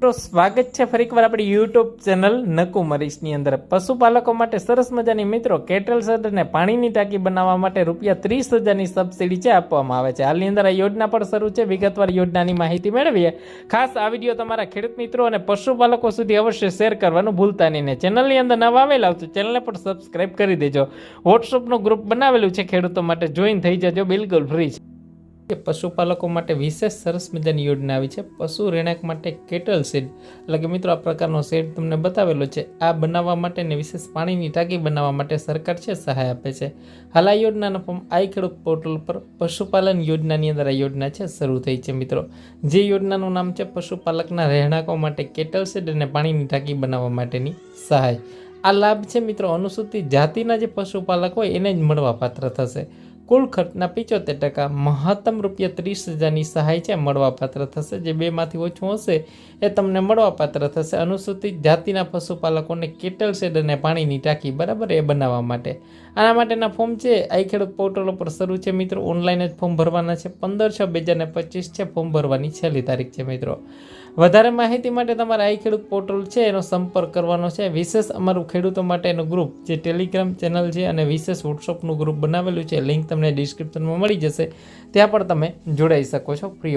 તો સ્વાગત છે ફરી એકવાર આપણી યુટ્યુબ ચેનલ નકુ મરીશની અંદર. પશુપાલકો માટે સરસ મજાની મિત્રો, કેટલ શેડ અને પાણીની ટાંકી બનાવવા માટે રૂપિયા ત્રીસ હજારની સબસિડી છે આપવામાં આવે છે. હાલની અંદર આ યોજના પણ શરૂ છે. વિગતવાર યોજનાની માહિતી મેળવીએ. ખાસ આ વીડિયો તમારા ખેડૂત મિત્રો અને પશુપાલકો સુધી અવશ્ય શેર કરવાનું ભૂલતા નહીં ને ચેનલની અંદર નવા આવેલા તો ચેનલને પણ સબસ્ક્રાઇબ કરી દેજો. વોટ્સઅપનું ગ્રુપ બનાવેલું છે ખેડૂતો માટે. જોઈન થઈ જજો. બિલકુલ ફ્રી છે. કે પશુપાલકો માટે વિશેષ સરસ મજાની યોજના આવી છે. પશુ રહેણાંક માટે કેટલ શેડ? એટલે કે મિત્રો, આ પ્રકારનો શેડ તમને બતાવેલો છે. આ બનાવવા માટે ને વિશેષ પાણીની ટાંકી બનાવવા માટે સરકાર છે, સહાય આપે છે. હાલ આ યોજનાનો ફોર્મ આઈ ખેડૂત પોર્ટલ પર પશુપાલન યોજનાની અંદર આ યોજના છે, શરૂ થઈ છે મિત્રો. જે યોજનાનું નામ છે, પશુપાલકના રહેણાંકો માટે કેટલ શેડ અને પાણીની ટાંકી બનાવવા માટેની સહાય. આ લાભ છે મિત્રો, અનુસૂચિત જાતિના જે પશુપાલક હોય એને જ મળવા પાત્ર થશે. કુલ ખર્ચના પિચોતેર ટકા મહત્તમ રૂપિયા ત્રીસ હજારની સહાય છે, મળવાપાત્ર થશે. જે બેમાંથી ઓછું હશે એ તમને મળવાપાત્ર થશે. અનુસૂચિત જાતિના પશુપાલકોને કેટલ શેડ અને પાણીની ટાંકી બરાબર એ બનાવવા માટે. આના માટેના ફોર્મ છે, આઈ ખેડૂત પોર્ટલ ઉપર શરૂ છે મિત્રો. ઓનલાઈન જ ફોર્મ ભરવાના છે. પંદર છ બે હજાર પચીસ છે, ફોર્મ ભરવાની છેલ્લી તારીખ છે મિત્રો. વધારે માહિતી માટે તમારે આઈ ખેડૂત પોર્ટલ છે, એનો સંપર્ક કરવાનો છે. વિશેષ અમારું ખેડૂતો માટેનું ગ્રુપ જે ટેલિગ્રામ ચેનલ છે, અને વિશેષ વોટ્સઅપનું ગ્રુપ બનાવેલું છે. લિંક તમને ડિસ્ક્રિપ્શનમાં મળી જશે. ત્યાં પણ તમે જોડાઈ શકો છો. ફ્રી